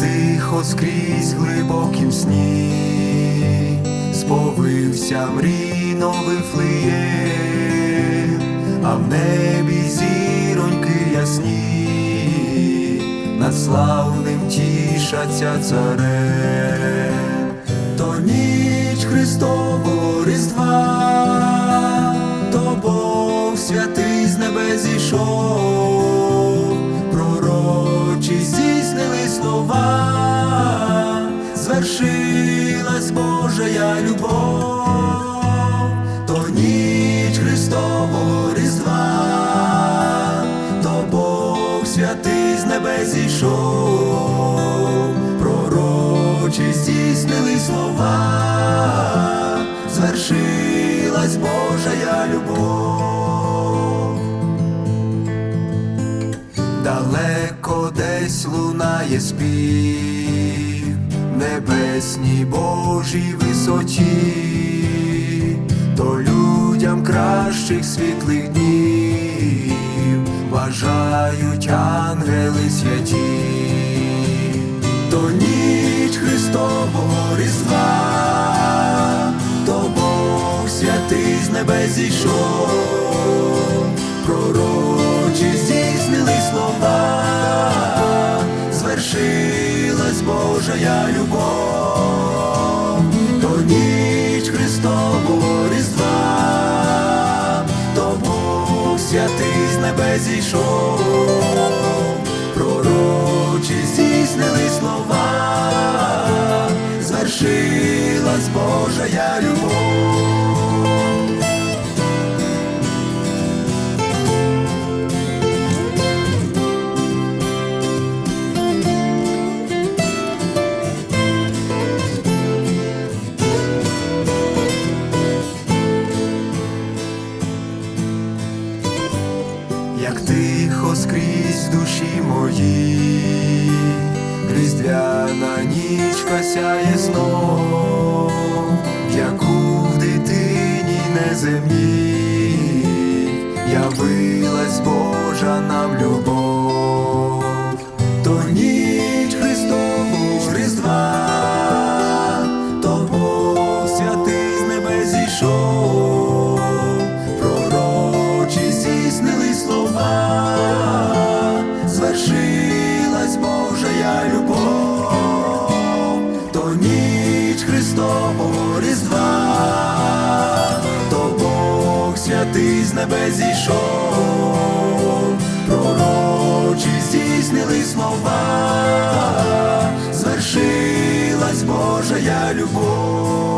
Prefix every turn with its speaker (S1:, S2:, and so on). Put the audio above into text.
S1: тихо скрізь глибокім сні, сповився мрій новий флиє, а в небі зіроньки ясні, над славним тішаться царем, то ніч Христового звершилась Божая любов, то ніч Христового Різдва, то Бог святий з небес зійшов, пророчі здійснили слова, звершилась Божая любов. Далеко десь лунає спів, небесній Божій висоті, то людям кращих світлих днів бажають ангели святі, то ніч Христового Різдва, то Бог святий з небес зійшов, пророчі здійснили слова, небес зійшов, пророчі здійснили слова, звершилась Божая любов. Тихо скрізь душі мої, різдвяна нічка сяє знов, яку в дитині неземній. Явилась Божа нам любов, Христового Різдва, то Бог святий з небес зійшов, пророчі здійснили слова, звершилась Божая любов.